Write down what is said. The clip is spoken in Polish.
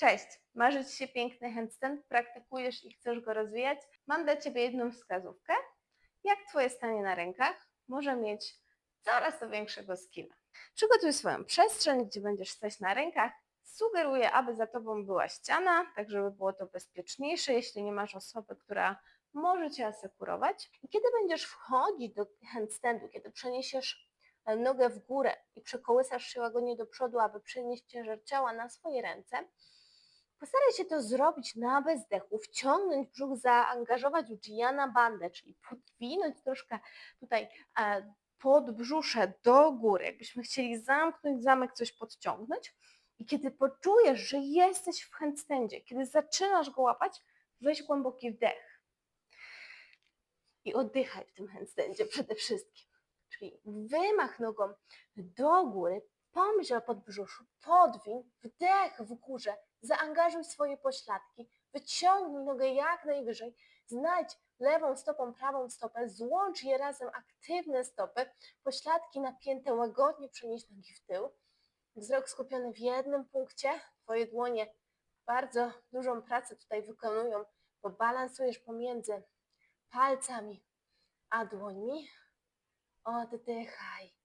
Cześć! Marzy Ci się piękny handstand? Praktykujesz i chcesz go rozwijać? Mam dla Ciebie jedną wskazówkę, jak Twoje stanie na rękach może mieć coraz to większego skilla. Przygotuj swoją przestrzeń, gdzie będziesz stać na rękach. Sugeruję, aby za Tobą była ściana, tak żeby było to bezpieczniejsze, jeśli nie masz osoby, która może Cię asekurować. I kiedy będziesz wchodzić do handstandu, kiedy przeniesiesz e, nogę w górę i przekołysasz się łagodnie do przodu, aby przenieść ciężar ciała na swoje ręce, Postaraj się to zrobić na bezdechu, wciągnąć brzuch, zaangażować Uddiyana bandę, czyli podwinąć troszkę tutaj e, podbrzusze do góry, jakbyśmy chcieli zamknąć zamek, coś podciągnąć. I kiedy poczujesz, że jesteś w handstandzie, kiedy zaczynasz go łapać, weź głęboki wdech. I oddychaj w tym handstandzie przede wszystkim. Czyli wymach nogą do góry, pomyśl o podbrzuszu, podwiń, wdech w górze, zaangażuj swoje pośladki, wyciągnij nogę jak najwyżej, znajdź lewą stopą, prawą stopę, złącz je razem, aktywne stopy, pośladki napięte, łagodnie przenieś nogi w tył, wzrok skupiony w jednym punkcie, twoje dłonie bardzo dużą pracę tutaj wykonują, bo balansujesz pomiędzy palcami a dłońmi, oddychaj.